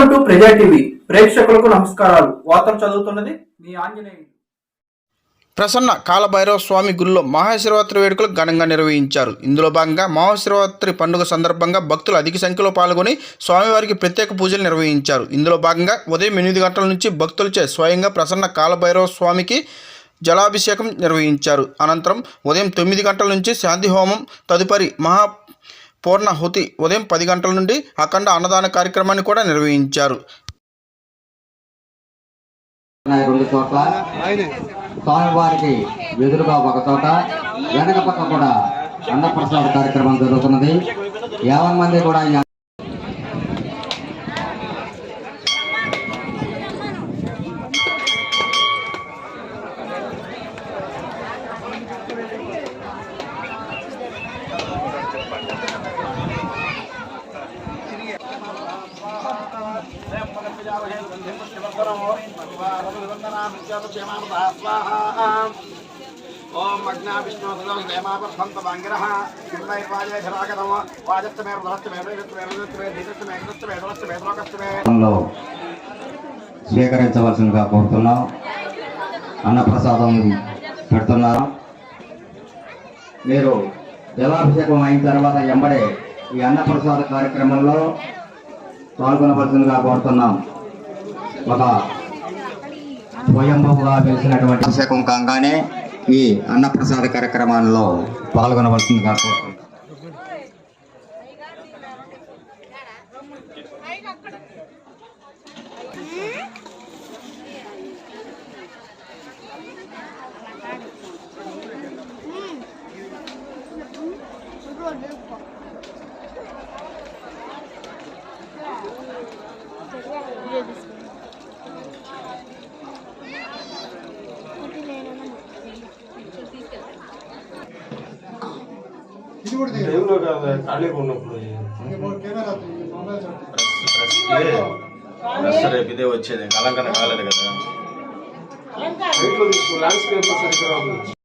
Welcome to ప్రజా TV ప్రేక్షకులకు నమస్కారాలు. వార్తలు చదువుతున్నది మీ ఆంజనేయుడు ప్రసన్న కాలభైరవ స్వామి గుడిలో మహాశివరాత్రి వేడుకలు ఘనంగా నిర్వహించారు. ఇందులో భాగంగా మహాశివరాత్రి పండుగ సందర్భంగా భక్తులు అధిక సంఖ్యలో పాల్గొని స్వామివారికి ప్రత్యేక పూజలు నిర్వహించారు. ఇందులో భాగంగా ఉదయం ఎనిమిది గంటల నుంచి భక్తులచే స్వయంగా ప్రసన్న కాలభైరవ స్వామికి జలాభిషేకం నిర్వహించారు. అనంతరం ఉదయం తొమ్మిది గంటల నుంచి శాంతి హోమం తదుపరి మహా పూర్ణహుతి ఉదయం పది గంటల నుండి అఖండ అన్నదాన కార్యక్రమాన్ని కూడా నిర్వహించారు. రెండు చోట్ల స్వామివారికి ఎదురుగా ఒక చోట వెనక పక్క కూడా అన్నప్రసాద కార్యక్రమం జరుగుతున్నది. యావన్ మంది కూడా ఈ ఓం అగ్నా విష్ణు సదోషేమాపర్ధంతమాంగిరః కిందైర్వాజేభిరాగతమ వాజస్తమే ధరస్తమే వేదస్తమే వేదస్తమే ధీతస్తమే ఏకస్తమే ధరస్తమే స్వీకరించవలసిందిగా కోరుతున్నాం. అన్నప్రసాదం పెడుతున్నాం. మీరు జలాభిషేకం అయిన తర్వాత ఎంబడే ఈ అన్నప్రసాద కార్యక్రమంలో పాల్గొనవలసిందిగా కోరుతున్నాం ఒక స్వయంభుగా పిలిచినటువంటి అభిషేకం కాగానే ఈ అన్నప్రసాద కార్యక్రమాల్లో పాల్గొనవలసిందిగా కోరుతున్నాం కాదు ఖాళీగా ఉన్నప్పుడు ప్రెస్ రేపు ఇదే వచ్చేది. అలంకరణ కాలేదు కదా. ల్యాండ్స్కేప్ సరిగ్గా